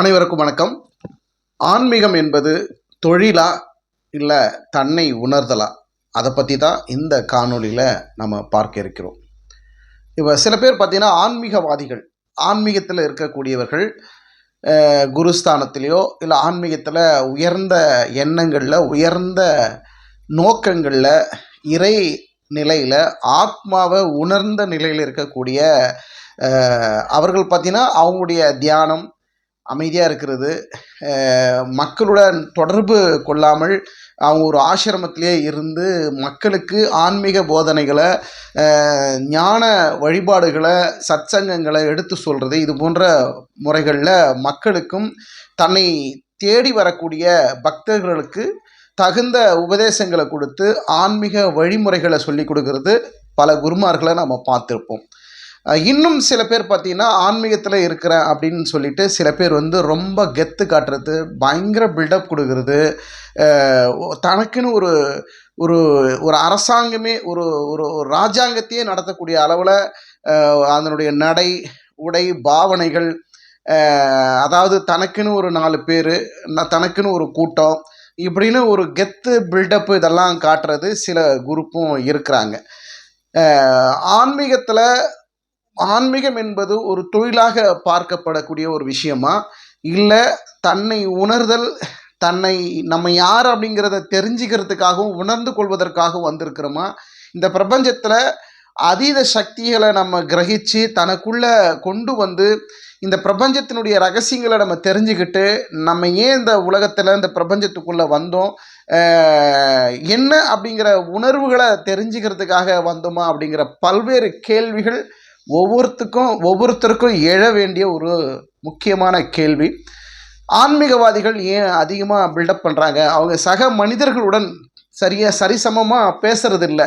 அனைவருக்கும் வணக்கம். ஆன்மீகம் என்பது தொழிலா இல்லை தன்னை உணர்தலா? அதை பற்றி தான் இந்த காணொளியில் நம்ம பார்க்க இருக்கிறோம். இப்போ சில பேர் பார்த்திங்கன்னா ஆன்மீகவாதிகள் ஆன்மீகத்தில் இருக்கக்கூடியவர்கள் குருஸ்தானத்திலேயோ இல்லை ஆன்மீகத்தில் உயர்ந்த எண்ணங்களில் உயர்ந்த நோக்கங்களில் இறை நிலையில் ஆத்மாவை உணர்ந்த நிலையில் இருக்கக்கூடிய அவர்கள் பார்த்திங்கன்னா அவங்களுடைய தியானம் அமைதியாக இருக்கிறது. மக்களுடன் தொடர்பு கொள்ளாமல் அவங்க ஒரு ஆசிரமத்திலே இருந்து மக்களுக்கு ஆன்மீக போதனைகளை ஞான வழிபாடுகளை சத்சங்கங்களை எடுத்து சொல்கிறது இது போன்ற முறைகளில் மக்களுக்கும் தன்னை தேடி வரக்கூடிய பக்தர்களுக்கு தகுந்த உபதேசங்களை கொடுத்து ஆன்மீக வழிமுறைகளை சொல்லி கொடுக்கறது. பல குருமார்களை நம்ம பார்த்துருப்போம். இன்னும் சில பேர் பார்த்தீங்கன்னா ஆன்மீகத்தில் இருக்கிறேன் அப்படின்னு சொல்லிட்டு சில பேர் வந்து ரொம்ப கெத்து காட்டுறது பயங்கர பில்டப் கொடுக்கறது தனக்குன்னு ஒரு ஒரு ஒரு அரசாங்கமே ஒரு ஒரு ஒரு ராஜாங்கத்தையே நடத்தக்கூடிய அளவில் அதனுடைய நடை உடை பாவனைகள் அதாவது தனக்குன்னு ஒரு நாலு பேர் தனக்குன்னு ஒரு கூட்டம் இப்படின்னு ஒரு கெத்து பில்டப் இதெல்லாம் காட்டுறது சில குரூப்பும் இருக்கிறாங்க. ஆன்மீகத்தில் ஆன்மீகம் என்பது ஒரு தொழிலாக பார்க்கப்படக்கூடிய ஒரு விஷயமா? இல்லை தன்னை உணர்தல் தன்னை நம்ம யார் அப்படிங்கிறத தெரிஞ்சுக்கிறதுக்காகவும் உணர்ந்து கொள்வதற்காகவும் வந்திருக்கிறோமா? இந்த பிரபஞ்சத்தில் அதீத சக்திகளை நம்ம கிரகிச்சு தனக்குள்ளே கொண்டு வந்து இந்த பிரபஞ்சத்தினுடைய ரகசியங்களை நம்ம தெரிஞ்சுக்கிட்டு நம்ம ஏன் இந்த உலகத்தில் இந்த பிரபஞ்சத்துக்குள்ளே வந்தோம்? என்ன அப்படிங்கிற உணர்வுகளை தெரிஞ்சுக்கிறதுக்காக வந்தோமா அப்படிங்கிற பல்வேறு கேள்விகள் ஒவ்வொருத்துக்கும் ஒவ்வொருத்தருக்கும் எழ வேண்டிய ஒரு முக்கியமான கேள்வி. ஆன்மீகவாதிகள் ஏன் அதிகமாக பில்டப் பண்ணுறாங்க அவங்க சக மனிதர்களுடன் சரியாக சரிசமமாக இல்லை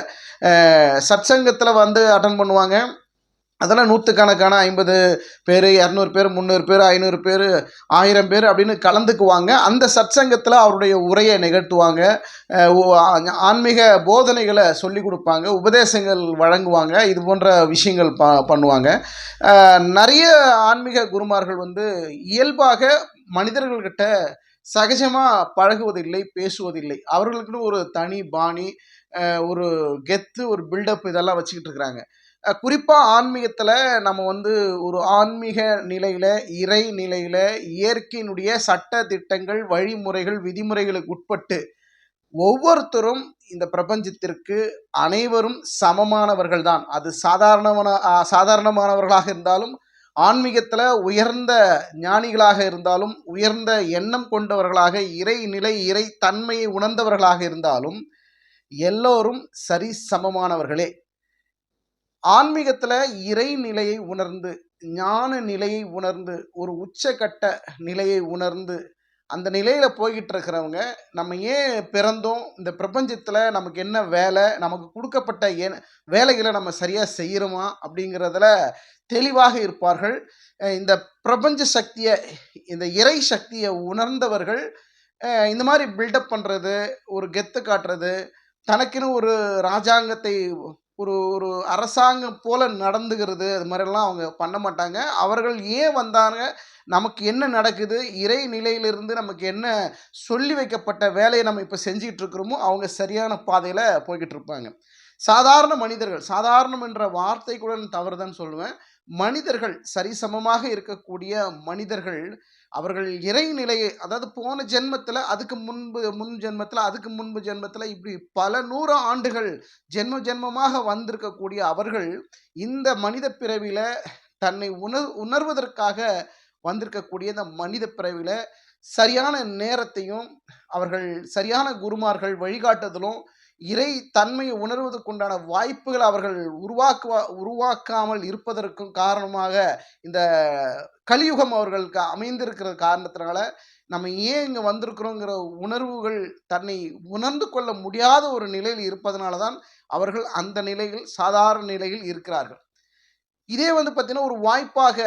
சத்சங்கத்தில் வந்து அட்டன் பண்ணுவாங்க. அதெல்லாம் நூற்றுக்கணக்கான ஐம்பது பேர் இரநூறு பேர் முந்நூறு பேர் ஐநூறு பேர் ஆயிரம் பேர் அப்படின்னு கலந்துக்குவாங்க. அந்த சத்சங்கத்தில் அவருடைய உரையை நிகழ்த்துவாங்க. ஓ- ஆன்மீக போதனைகளை சொல்லி கொடுப்பாங்க உபதேசங்கள் வழங்குவாங்க இது போன்ற விஷயங்கள் ப பண்ணுவாங்க. நிறைய ஆன்மீக குருமார்கள் வந்து இயல்பாக மனிதர்கள்கிட்ட சகஜமாக பழகுவதில்லை பேசுவதில்லை. அவர்களுக்குன்னு ஒரு தனி பாணி ஒரு கெத்து ஒரு பில்டப் இதெல்லாம் வச்சுக்கிட்டு இருக்கிறாங்க. குறிப்பாக ஆன்மீகத்தில் நம்ம வந்து ஒரு ஆன்மீக நிலையில் இறை நிலையில் இயற்கையினுடைய சட்ட திட்டங்கள் வழிமுறைகள் விதிமுறைகளுக்கு உட்பட்டு ஒவ்வொருத்தரும் இந்த பிரபஞ்சத்திற்கு அனைவரும் சமமானவர்கள் தான். அது சாதாரணமான சாதாரணமானவர்களாக இருந்தாலும் ஆன்மீகத்தில் உயர்ந்த ஞானிகளாக இருந்தாலும் உயர்ந்த எண்ணம் கொண்டவர்களாக இறை நிலை இறை தன்மையை உணர்ந்தவர்களாக இருந்தாலும் எல்லோரும் சரி சமமானவர்களே ஆன்மீகத்தில் இறை நிலையை உணர்ந்து ஞான நிலையை உணர்ந்து ஒரு உச்சக்கட்ட நிலையை உணர்ந்து அந்த நிலையில் போய்கிட்டு இருக்கிறவங்க நம்ம ஏன் பிறந்தோம்? இந்த பிரபஞ்சத்தில் நமக்கு என்ன வேலை? நமக்கு கொடுக்கப்பட்ட ஏன் வேலைகளை நம்ம சரியாக செய்கிறோமா அப்படிங்கிறதுல தெளிவாக இருப்பார்கள். இந்த பிரபஞ்ச சக்தியை இந்த இறை சக்தியை உணர்ந்தவர்கள் இந்த மாதிரி பில்டப் பண்ணுறது ஒரு கெத்து காட்டுறது தனக்குன்னு ஒரு ராஜாங்கத்தை ஒரு ஒரு அரசாங்கம் போல நடந்துக்கிறது அது மாதிரிலாம் அவங்க பண்ண மாட்டாங்க. அவர்கள் ஏன் வந்தாங்க? நமக்கு என்ன நடக்குது? இறை நிலையிலிருந்து நமக்கு என்ன சொல்லி வைக்கப்பட்ட வேலையை நம்ம இப்போ செஞ்சுக்கிட்டு இருக்கிறோமோ அவங்க சரியான பாதையில் போய்கிட்டு இருப்பாங்க. சாதாரண மனிதர்கள் சாதாரணம் என்ற வார்த்தை கூட நான் தவறுதான் சொல்லுவேன். மனிதர்கள் சரிசமமாக இருக்கக்கூடிய மனிதர்கள் அவர்கள் இறை நிலையை அதாவது போன ஜென்மத்தில் அதுக்கு முன்பு முன் ஜென்மத்தில் அதுக்கு முன்பு ஜென்மத்தில் இப்படி பல நூறு ஆண்டுகள் ஜென்ம ஜென்மமாக வந்திருக்கக்கூடிய அவர்கள் இந்த மனித பிறவியில் தன்னை உணர் உணர்வதற்காக வந்திருக்கக்கூடிய இந்த மனித பிறவியில் சரியான நேரத்தையும் அவர்கள் சரியான குருமார்கள் வழிகாட்டுதலும் இறை தன்மையை உணர்வதற்குண்டான வாய்ப்புகள் அவர்கள் உருவாக்குவா உருவாக்காமல் இருப்பதற்கும் காரணமாக இந்த கலியுகம் அவர்களுக்கு அமைந்திருக்கிற காரணத்தினால நம்ம ஏன் இங்கே வந்திருக்கிறோங்கிற உணர்வுகள் தன்னை உணர்ந்து கொள்ள முடியாத ஒரு நிலையில் இருப்பதனால தான் அவர்கள் அந்த நிலையில் சாதாரண நிலையில் இருக்கிறார்கள். இதே வந்து பார்த்தீங்கன்னா ஒரு வாய்ப்பாக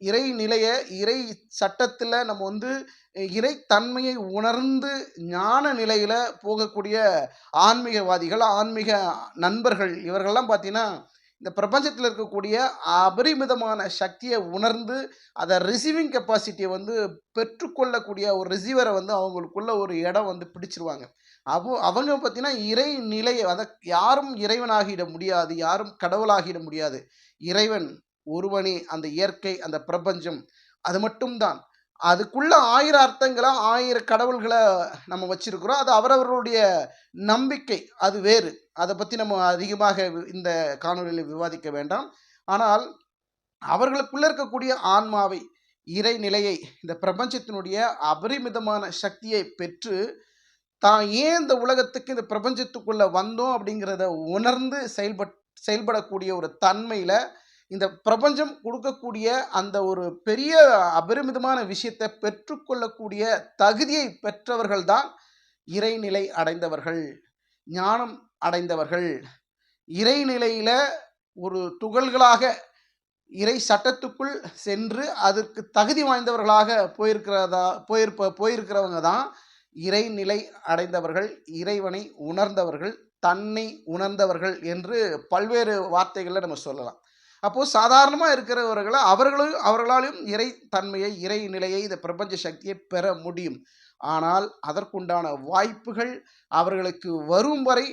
இறை நிலையை இறை சட்டத்தில் நம்ம வந்து இறை தன்மையை உணர்ந்து ஞான நிலையில் போகக்கூடிய ஆன்மீகவாதிகள் ஆன்மீக நண்பர்கள் இவர்கள்லாம் பார்த்தீங்கன்னா இந்த பிரபஞ்சத்தில் இருக்கக்கூடிய அபரிமிதமான சக்தியை உணர்ந்து அதை ரிசீவிங் கெப்பாசிட்டியை வந்து பெற்றுக்கொள்ளக்கூடிய ஒரு ரிசீவரை வந்து அவங்களுக்குள்ள ஒரு இடம் வந்து பிடிச்சிருவாங்க. அவ அவங்க பார்த்தீங்கன்னா இறை நிலையை அதை யாரும் இறைவனாகிட முடியாது யாரும் கடவுளாகிட முடியாது. இறைவன் ஒருவனே அந்த இயற்கை அந்த பிரபஞ்சம் அது மட்டும்தான். அதுக்குள்ள ஆயிரம் அர்த்தங்களை ஆயிரம் கடவுள்களை நம்ம வச்சிருக்கிறோம். அது அவரவர்களுடைய நம்பிக்கை அது வேறு. அதை பற்றி நம்ம அதிகமாக இந்த காணொளியில் விவாதிக்க வேண்டாம். ஆனால் அவர்களுக்குள்ள இருக்கக்கூடிய ஆன்மாவை இறை நிலையை இந்த பிரபஞ்சத்தினுடைய அபரிமிதமான சக்தியை பெற்று தான் ஏன் இந்த உலகத்துக்கு இந்த பிரபஞ்சத்துக்குள்ள வந்தோம் அப்படிங்கிறத உணர்ந்து செயல்பட் செயல்படக்கூடிய ஒரு தன்மையில் இந்த பிரபஞ்சம் கொடுக்கக்கூடிய அந்த ஒரு பெரிய அபரிமிதமான விஷயத்தை பெற்றுக்கொள்ளக்கூடிய தகுதியை பெற்றவர்கள் தான் இறைநிலை அடைந்தவர்கள் ஞானம் அடைந்தவர்கள். இறைநிலையில் ஒரு துகள்களாக இறை சட்டத்துக்குள் சென்று அதற்கு தகுதி வாய்ந்தவர்களாக போயிருக்கிறதா போயிருப்ப போயிருக்கிறவங்க தான் இறைநிலை அடைந்தவர்கள் இறைவனை உணர்ந்தவர்கள் தன்னை உணர்ந்தவர்கள் என்று பல்வேறு வார்த்தைகளில் நம்ம சொல்லலாம். அப்போது சாதாரணமாக இருக்கிறவர்களை அவர்களும் அவர்களாலும் இறை தன்மையை இறை நிலையை இந்த பிரபஞ்ச சக்தியை பெற முடியும். ஆனால் அதற்குண்டான வாய்ப்புகள் அவர்களுக்கு வரும் வரை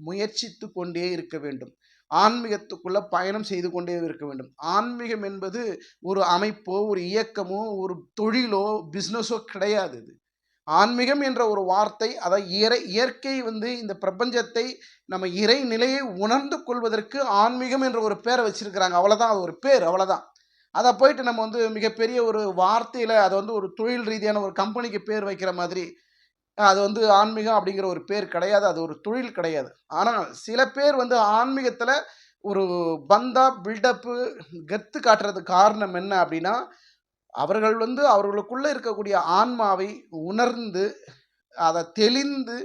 முயற்சித்து கொண்டே இருக்க வேண்டும். ஆன்மீகத்துக்குள்ள பயணம் செய்து கொண்டே இருக்க வேண்டும். ஆன்மீகம் என்பது ஒரு அமைப்போ ஒரு இயக்கமோ ஒரு தொழிலோ பிஸ்னஸோ கிடையாது இது. ஆன்மீகம் என்ற ஒரு வார்த்தை அதை இறை இயற்கை வந்து இந்த பிரபஞ்சத்தை நம்ம இறை நிலையை உணர்ந்து கொள்வதற்கு ஆன்மீகம் என்ற ஒரு பேரை வச்சுருக்கிறாங்க. அவ்வளோதான் அது ஒரு பேர் அவ்வளோதான் அதை போயிட்டு நம்ம வந்து மிகப்பெரிய ஒரு வார்த்தையில் அதை வந்து ஒரு தொழில் ரீதியான ஒரு கம்பெனிக்கு பேர் வைக்கிற மாதிரி அது வந்து ஆன்மீகம் அப்படிங்கிற ஒரு பேர் கிடையாது அது ஒரு தொழில் கிடையாது. ஆனால் சில பேர் வந்து ஆன்மீகத்தில் ஒரு பந்தா பில்டப்பு கெத்து காட்டுறதுக்கு காரணம் என்ன அப்படின்னா அவர்கள் வந்து அவர்களுக்குள்ளே இருக்கக்கூடிய ஆன்மாவை உணர்ந்து அதை தெளிந்து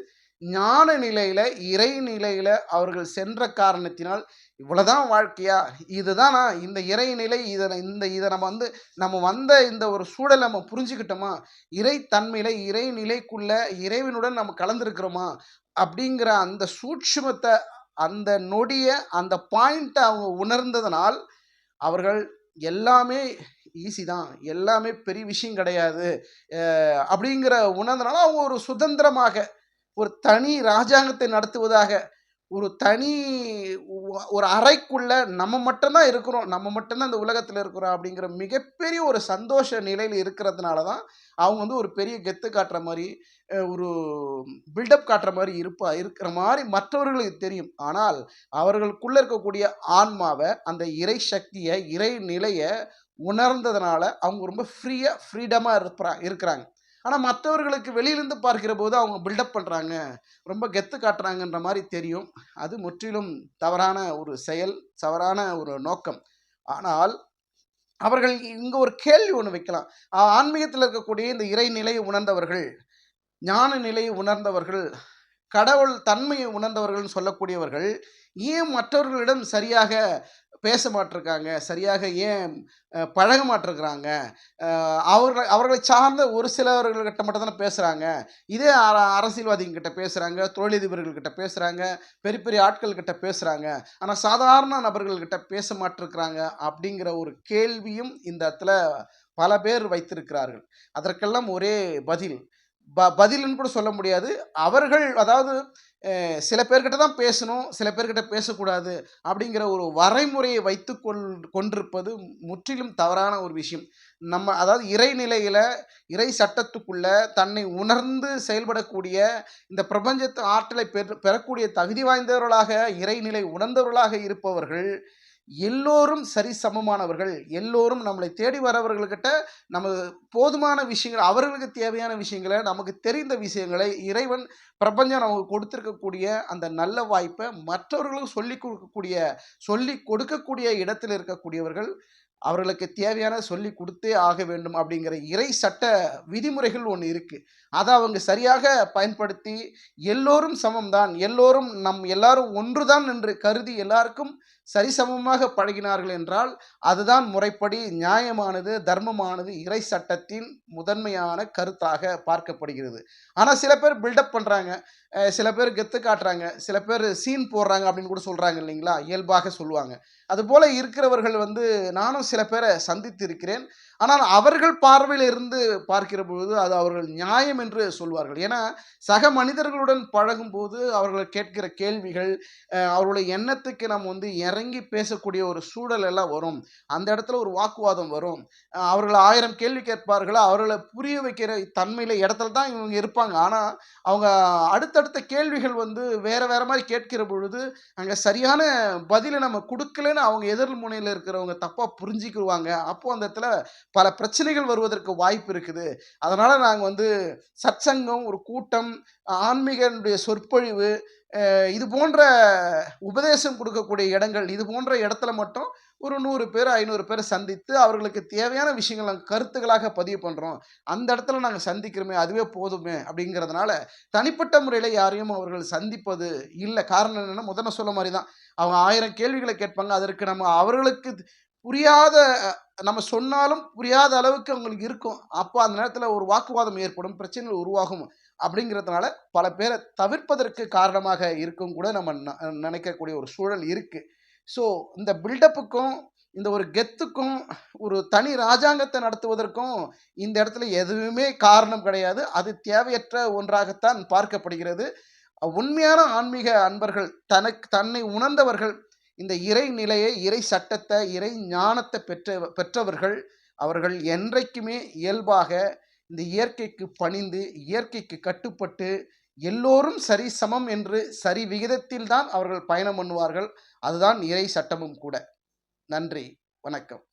ஞான நிலையில் இறை நிலையில் அவர்கள் சென்ற காரணத்தினால் இவ்வளோதான் வாழ்க்கையா? இதுதானா? இந்த இறை நிலை இதை இந்த இதை நம்ம வந்து நம்ம வந்த இந்த ஒரு சூழலை நம்ம புரிஞ்சுக்கிட்டோமா? இறை தன்மையில இறை நிலைக்குள்ள இறைவனுடன் நம்ம கலந்துருக்கிறோமா? அப்படிங்கிற அந்த சூட்சுமத்தை அந்த நொடியை அந்த பாயிண்ட்டை அவங்க உணர்ந்ததனால் அவர்கள் எல்லாமே ஈஸி தான். எல்லாமே பெரிய விஷயம் கிடையாது. அப்படிங்கிற உணர்ந்தனால அவங்க ஒரு சுதந்திரமாக ஒரு தனி ராஜாங்கத்தை நடத்துவதாக ஒரு தனி ஒரு அறைக்குள்ள நம்ம மட்டும்தான் இருக்கிறோம். நம்ம மட்டும்தான் இந்த உலகத்தில் இருக்கிறோம் அப்படிங்கிற மிகப்பெரிய ஒரு சந்தோஷ நிலையில் இருக்கிறதுனால தான் அவங்க வந்து ஒரு பெரிய கெத்து காட்டுற மாதிரி ஒரு பில்டப் காட்டுற மாதிரி இருப்பா இருக்கிற மாதிரி மற்றவர்களுக்கு தெரியும். ஆனால் அவர்களுக்குள்ளே இருக்கக்கூடிய ஆன்மாவை அந்த இறை சக்தியை இறை நிலையை உணர்ந்ததுனால அவங்க ரொம்ப ஃப்ரீயாக ஃப்ரீடமாக இருப்பா இருக்கிறாங்க. ஆனால் மற்றவர்களுக்கு வெளியிலேருந்து பார்க்கிற போது அவங்க பில்டப் பண்ணுறாங்க ரொம்ப கெத்து காட்டுறாங்கன்ற மாதிரி தெரியும். அது முற்றிலும் தவறான ஒரு செயல் தவறான ஒரு நோக்கம். ஆனால் அவர்கள் இங்கே ஒரு கேள்வி ஒன்று வைக்கலாம். ஆன்மீகத்தில் இருக்கக்கூடிய இந்த இறைநிலையை உணர்ந்தவர்கள் ஞான நிலையை உணர்ந்தவர்கள் கடவுள் தன்மையை உணர்ந்தவர்கள்னு சொல்லக்கூடியவர்கள் ஏன் மற்றவர்களிடம் சரியாக பேச மாட்டிருக்காங்க சரியாக ஏன் பழக மாட்டிருக்கிறாங்க அவர்கள் அவர்களை சார்ந்த ஒரு சிலவர்கள்கிட்ட மட்டும் தானே பேசுகிறாங்க இதே அர- அரசியல்வாதிகிட்ட பேசுகிறாங்க தொழிலதிபர்கள்கிட்ட பேசுகிறாங்க பெரிய பெரிய ஆட்கள்கிட்ட பேசுகிறாங்க ஆனால் சாதாரண நபர்கள்கிட்ட பேச மாட்டிருக்கிறாங்க அப்படிங்கிற ஒரு கேள்வியும் இந்த இடத்துல பல பேர் வைத்திருக்கிறார்கள். அதற்கெல்லாம் ஒரே பதில். ப பதில்னு கூட சொல்ல முடியாது. அவர்கள் அதாவது சில பேர்கிட்ட தான் பேசணும் சில பேர்கிட்ட பேசக்கூடாது அப்படிங்கிற ஒரு வரைமுறையை வைத்து கொள் கொண்டிருப்பது முற்றிலும் தவறான ஒரு விஷயம். நம்ம அதாவது இறைநிலையில் இறை சட்டத்துக்குள்ள தன்னை உணர்ந்து செயல்படக்கூடிய இந்த பிரபஞ்சத்து ஆற்றலை பெற பெறக்கூடிய தகுதி வாய்ந்தவர்களாக இறைநிலை உணர்ந்தவர்களாக இருப்பவர்கள் எல்லோரும் சரி சமமானவர்கள் எல்லோரும் நம்மளை தேடி வரவர்கள்கிட்ட நம்ம போதுமான விஷயங்கள் அவர்களுக்கு தேவையான விஷயங்களை நமக்கு தெரிந்த விஷயங்களை இறைவன் பிரபஞ்சம் நமக்கு கொடுத்துருக்கக்கூடிய அந்த நல்ல வாய்ப்பை மற்றவர்களுக்கு சொல்லி கொடுக்கக்கூடிய சொல்லி கொடுக்கக்கூடிய இடத்தில் இருக்கக்கூடியவர்கள் அவர்களுக்கு தேவையான சொல்லி கொடுத்தே ஆக வேண்டும் அப்படிங்கிற இறை சட்ட விதிமுறைகள் ஒன்று இருக்குது அதை அவங்க சரியாக பயன்படுத்தி எல்லோரும் சமம்தான். எல்லோரும் நம் எல்லாரும் ஒன்றுதான் என்று கருதி எல்லாருக்கும் சரிசமமாக பழகினார்கள் என்றால் அதுதான் முறைப்படி நியாயமானது தர்மமானது இறை சட்டத்தின் முதன்மையான கருத்தாக பார்க்கப்படுகிறது. ஆனால் சில பேர் பில்டப் பண்ணுறாங்க சில பேர் கெத்து காட்டுறாங்க. சில பேர் சீன் போடுறாங்க அப்படின்னு கூட சொல்கிறாங்க இல்லைங்களா? இயல்பாக சொல்லுவாங்க. அதுபோல் இருக்கிறவர்கள் வந்து நானும் சில பேரை சந்தித்திருக்கிறேன். ஆனால் அவர்கள் பார்வையில் இருந்து பார்க்கிற பொழுது அது அவர்கள் நியாயம் என்று சொல்வார்கள். ஏன்னா சக மனிதர்களுடன் பழகும்போது அவர்கள் கேட்கிற கேள்விகள் அவர்களுடைய எண்ணத்துக்கு நம்ம வந்து இறங்கி பேசக்கூடிய ஒரு சூழல் எல்லாம் வரும். அந்த இடத்துல ஒரு வாக்குவாதம் வரும். அவர்கள் ஆயிரம் கேள்வி கேட்பார்களோ. அவர்களை புரிய வைக்கிற தன்மையில இடத்துல தான் இவங்க இருப்பாங்க. ஆனால் அவங்க அடுத்த அடுத்தடுத்த கேள்விகள் வந்து வேறு வேறு மாதிரி கேட்கிற பொழுது அங்கே சரியான பதிலை நம்ம கொடுக்கலன்னு அவங்க எதிர் முனையில் இருக்கிறவங்க தப்பாக புரிஞ்சுக்குவாங்க அப்போது அந்த இடத்துல பல பிரச்சனைகள் வருவதற்கு வாய்ப்பு இருக்குது. அதனால் நாங்கள் வந்து சத்சங்கம் ஒரு கூட்டம் ஆன்மீகனுடைய சொற்பொழிவு இது போன்ற உபதேசம் கொடுக்கக்கூடிய இடங்கள் இது போன்ற இடத்துல மட்டும் ஒரு நூறு பேர் ஐநூறு பேர் சந்தித்து அவர்களுக்கு தேவையான விஷயங்கள் நாங்கள் கருத்துக்களாக பதிவு பண்ணுறோம் அந்த இடத்துல நாங்கள் சந்திக்கிறோமே அதுவே போதுமே அப்படிங்கிறதுனால தனிப்பட்ட முறையில் யாரையும் அவர்கள் சந்திப்பது இல்லை. காரணம் என்னென்னா முதல்ல சொல்ல மாதிரி தான் அவங்க ஆயிரம் கேள்விகளை கேட்பாங்க. அதற்கு நம்ம அவர்களுக்கு புரியாத நம்ம சொன்னாலும் புரியாத அளவுக்கு அவங்களுக்கு இருக்கும். அப்போ அந்த நேரத்தில் ஒரு வாக்குவாதம் ஏற்படும் பிரச்சனைகள் உருவாகும் அப்படிங்கிறதுனால பல பேரை தவிர்ப்பதற்கு காரணமாக இருக்கும் கூட நம்ம ந- நினைக்கக்கூடிய ஒரு சூழல் இருக்குது ஸோ இந்த பில்டப்புக்கும் இந்த ஒரு கெத்துக்கும் ஒரு தனி ராஜாங்கத்தை நடத்துவதற்கும் இந்த இடத்துல எதுவுமே காரணம் கிடையாது. அது தேவையற்ற ஒன்றாகத்தான் பார்க்கப்படுகிறது. உண்மையான ஆன்மீக அன்பர்கள் தனக்கு தன்னை உணர்ந்தவர்கள் இந்த இறை நிலையை இறை சட்டத்தை இறை ஞானத்தை பெற்ற பெற்றவர்கள் அவர்கள் என்றைக்குமே இயல்பாக இந்த இயற்கைக்கு பணிந்து இயற்கைக்கு கட்டுப்பட்டு எல்லோரும் சரி சமம் என்று சரி விகிதத்தில் தான் அவர்கள் பயணம் பண்ணுவார்கள். அதுதான் இறை சட்டமும் கூட. நன்றி. வணக்கம்.